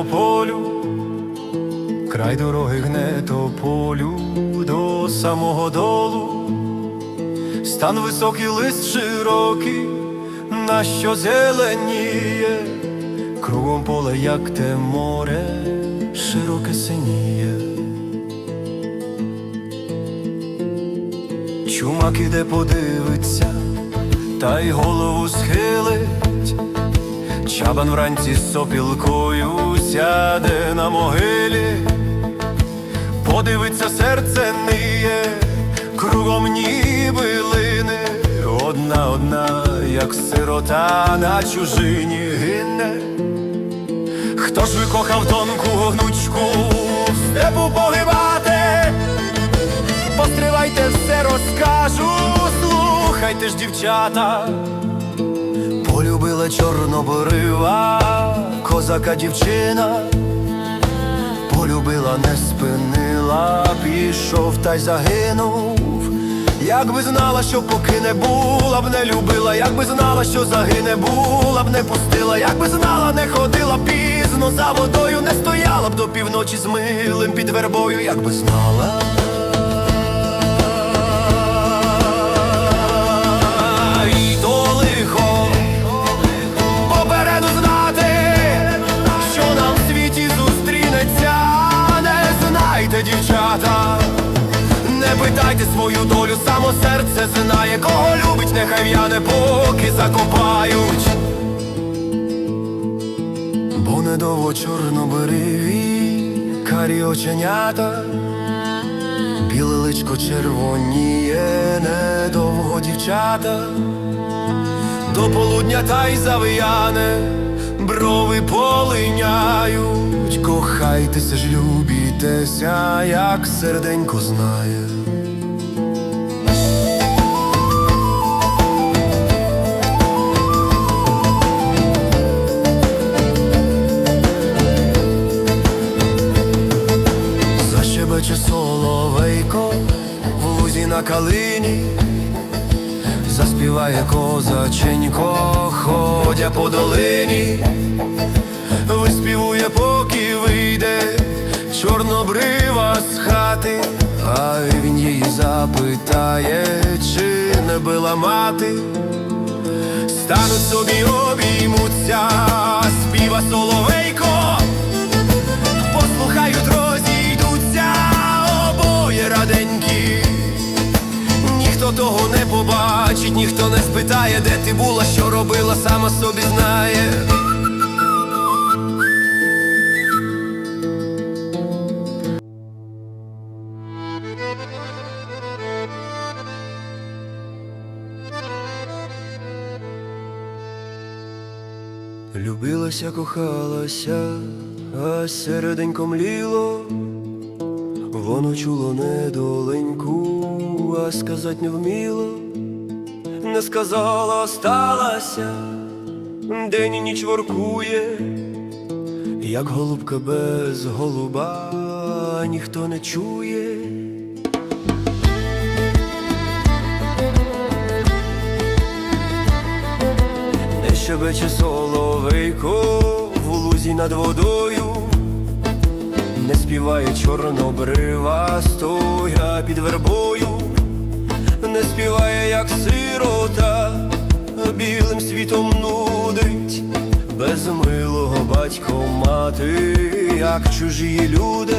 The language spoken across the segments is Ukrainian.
гуляє по полю, край дороги гне тополю до самого долу, стан високий лист широкий, на що зеленіє, кругом поле, як те море, широке синіє. Чумак іде подивиться, та й голову схилить. Чабан вранці з сопілкою сяде на могилі, подивиться серце ниє, кругом ніби лине, одна одна, як сирота на чужині гине. Хто ж викохав тонку гнучку степу погибати? Постривайте, все розкажу, слухайте ж, дівчата. Полюбила чорноборива, козака дівчина, полюбила, не спинила, пішов та й загинув. Якби знала, що покине, була б не любила, якби знала, що загине, була б не пустила, якби знала, не ходила пізно за водою, не стояла б до півночі з милим під вербою, якби знала. Свою долю, само серце знає, кого любить, нехай в'яне, поки закопають. Бо недовго чорнобриві, карі оченята. Біле личко червоніє, недовго дівчата, до полудня та й завияне, брови полиняють, кохайтеся ж, любітеся, як серденько знає. Соловейко в лузі на калині, заспіває козаченько, ходя по долині, виспівує, поки вийде чорнобрива з хати, а він її запитає, чи не била мати. Стануть собі обіймуться, співа соловейко. Ніхто не спитає, де ти була, що робила, сама собі знає. Любилася, кохалася, а середенько мліло, воно чуло недоленьку, а сказать не вміло, не сказала, осталася, день і ніч воркує, як голубка без голуба, ніхто не чує. Не щебече соловейко в лузі над водою, не співає чорнобрива, стоя під вербою, не співає, як сирота, білим світом нудить, без милого батько мати, як чужі люди,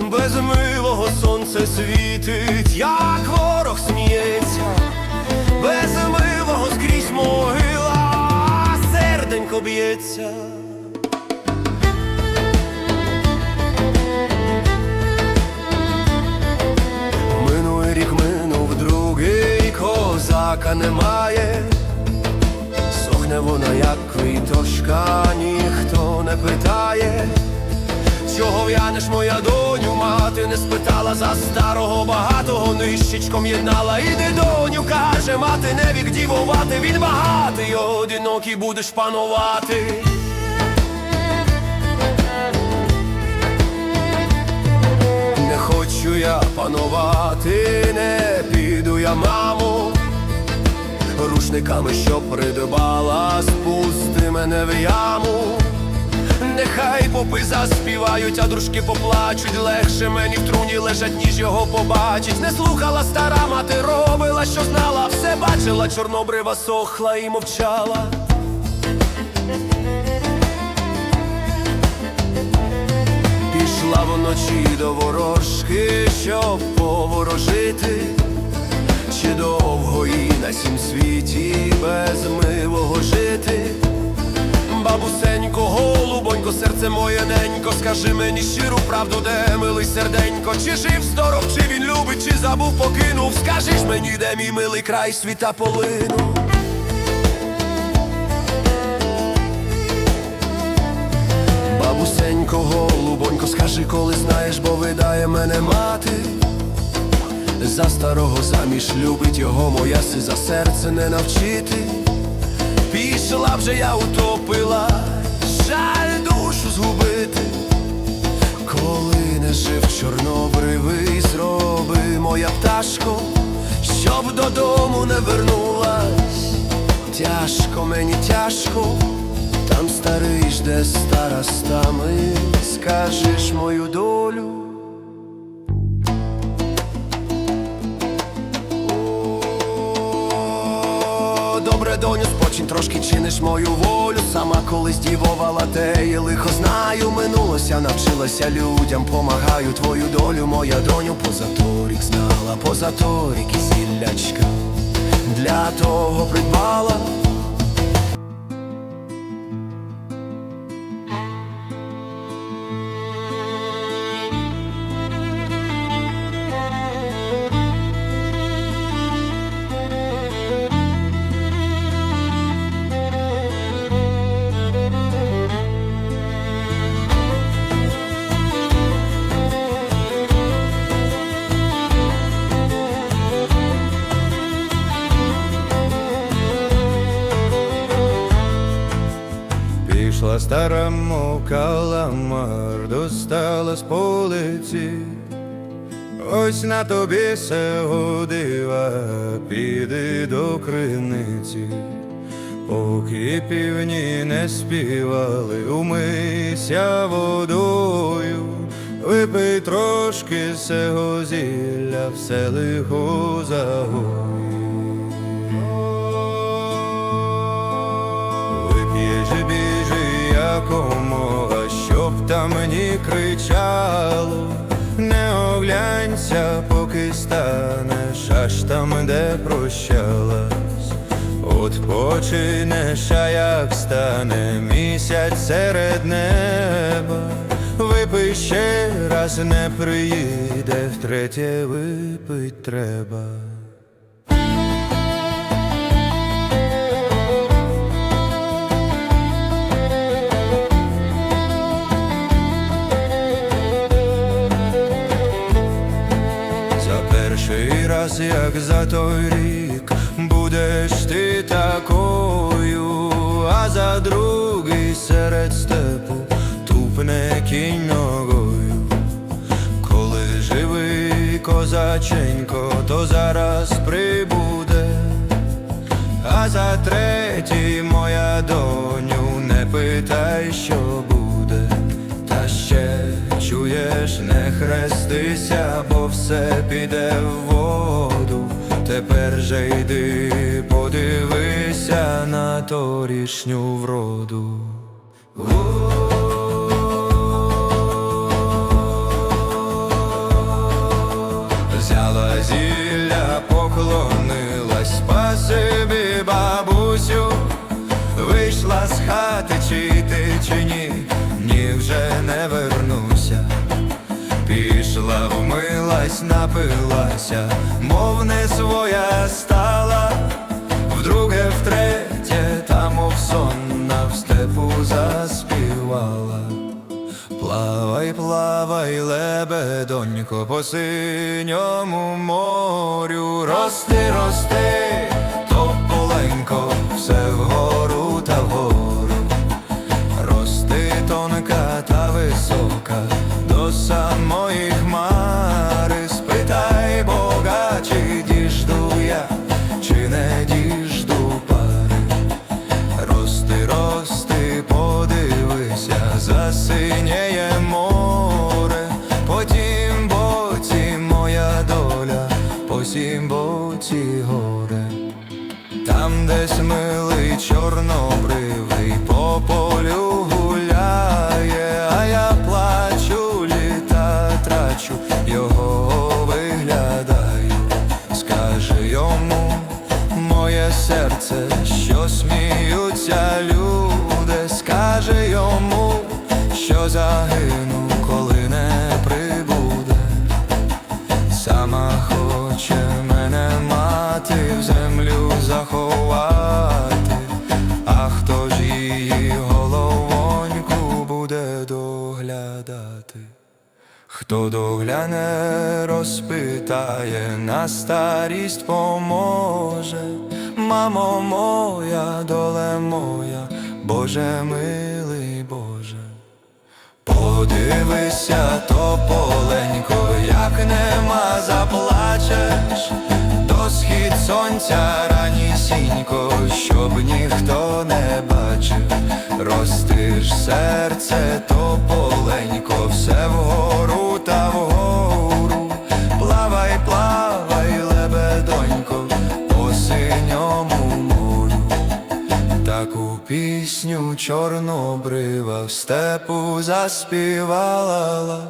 без милого сонце світить, як ворог сміється. Без милого скрізь могила, серденько б'ється. Козака немає, сохне вона, як квіточка, ніхто не питає. Чого в'янеш, моя доню, мати не спитала за старого багатого, нищечком єднала, іди доню, каже, мати не вік дівувати, він багатий, одинокий будеш панувати. Не хочу я панувати, не піду я, мамо, рушниками, що придбала, спусти мене в яму. Нехай попи заспівають, а дружки поплачуть. Легше мені в труні лежать, ніж його побачить. Не слухала стара мати, робила, що знала, все бачила, чорнобрива сохла і мовчала. Пішла вночі до ворожки, щоб поворожити, чи довго їй на сім світі без милого жити. Бабусенько, голубонько, серце моє ненько, скажи мені щиру правду, де милий серденько, чи жив здоров, чи він любить, чи забув, покинув. Скажи ж мені, де мій милий край світа полину. Бабусенько, голубонько, скажи, коли знаєш, бо видає мене мати. За старого заміж любить його моя си за серце не навчити. Пішла вже я утопила, жаль душу згубити. Коли не жив чорнобривий, зроби моя пташко, щоб додому не вернулась. Тяжко мені тяжко, там старий жде старостами, скажеш мою долю. Доню, спочинь трошки чиниш мою волю. Сама колись дівовала те і лихо знаю. Минулося, навчилася людям, помагаю твою долю, моя доню позаторік знала, позаторік і зіллячка для того придбала. Стара каламар, достала з полиці. Ось на тобі сего дива, піди до криниці. Поки півні не співали, умийся водою, випий трошки сего зілля, все лихо загоїть. Якомога, щоб там мені кричало, не оглянься, поки станеш, аж там, де прощалась. От починеш, а як стане місяць серед неба, випий ще раз не приїде, втретє випить треба. Раз, як за той рік, будеш ти такою, а за другий серед степу тупне кінь ногою. Коли живий козаченько, то зараз прибуде, а за третій, моя доню, не питай, що буде, та ще чуєш, не хрестися, бо все піде в. Тепер же йди, подивися на торішню вроду. Взяла зілля, поклонилась, спасибі, бабусю, вийшла з хати, вмилась, напилася, мов не своя стала, вдруге, втретє, та мов сонна в степу заспівала. Плавай, плавай, лебедонько, по синьому морю, рости, рости, тополенько, все вгору та вгору. Рости тонка та висока, до самої засиняє море, по тім боці моя доля, по сім боці горе, там десь милий чорнобривий по полю гуляє, а я плачу, літа трачу, його виглядаю, скажи йому моє серце, що сміються люди що загину, коли не прибуде. Сама хоче мене мати в землю заховати, а хто ж її головоньку буде доглядати? Хто догляне, розпитає, на старість поможе, мамо моя, доле моя, Боже Боже. Подивися, тополенько, як нема заплачеш, до схід сонця ранісінько, щоб ніхто не бачив, ростиш серце, тополенько, пісню чорнобрива в степу заспівала,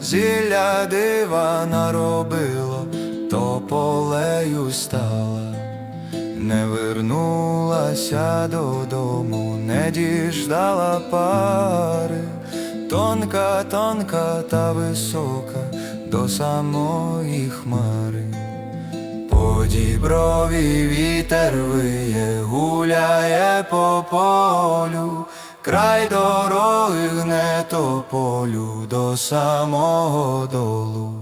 зілля дива наробило, то полею стала, не вернулася додому, не діждала пари, тонка, тонка та висока до самої хмари. По діброві вітер виє, гуляє по полю, край дороги гне тополю до самого долу.